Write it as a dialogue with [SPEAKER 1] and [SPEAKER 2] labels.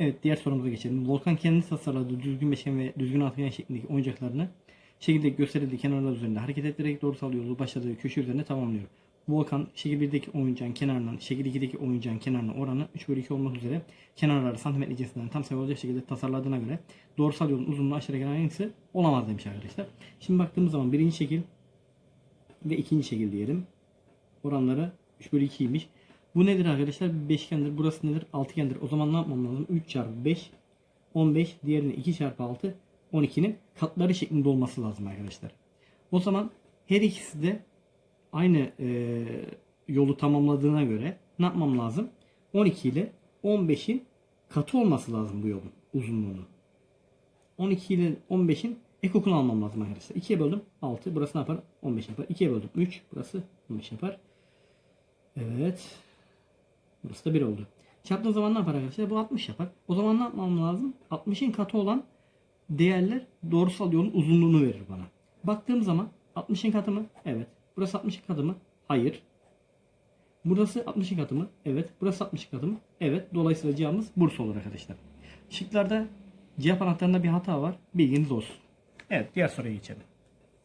[SPEAKER 1] Evet diğer sorumuza geçelim. Volkan kendi tasarladığı düzgün beşgen ve düzgün altıgen şeklindeki oyuncaklarını şekilde gösterildiği kenarlar üzerinde hareket ettirerek doğrusal yolu başladığı köşe üzerinde tamamlıyor. Volkan şekil 1'deki oyuncağın kenarından şekil 2'deki oyuncağın kenarına oranı 3 bölü 2 olmak üzere kenarları santimetre cinsinden tam sayı olacak şekilde tasarladığına göre doğrusal yolun uzunluğu aşağıdaki hangisi olamaz demiş arkadaşlar. Şimdi baktığımız zaman birinci şekil ve ikinci şekil diyelim. Oranları 3 bölü 2'ymiş. Bu nedir arkadaşlar? Bir beşgendir. Burası nedir? Altıgendir. O zaman ne yapmam lazım? 3 çarpı 5 15 diğerine 2 çarpı 6 12'nin katları şeklinde olması lazım arkadaşlar. O zaman her ikisi de aynı e, yolu tamamladığına göre ne yapmam lazım? 12 ile 15'in katı olması lazım bu yolun uzunluğunun. 12 ile 15'in ekokunu almam lazım arkadaşlar. 2'ye böldüm 6. Burası ne yapar? 15 yapar. 2'ye böldüm 3. Burası 15 yapar. Evet. Burası da 1 oldu. Çarptığım zaman ne yapar arkadaşlar? Bu 60 yapar. O zaman ne yapmam lazım? 60'in katı olan değerler doğrusal yolun uzunluğunu verir bana. Baktığım zaman 60'in katı mı? Evet. Burası 60'in katı mı? Hayır. Burası 60'in katı mı? Evet. Burası 60'in katı mı? Evet. Dolayısıyla cevabımız Bursa olur arkadaşlar. Şıklarda cevap anahtarında bir hata var. Bilginiz olsun. Evet. Diğer soruya geçelim.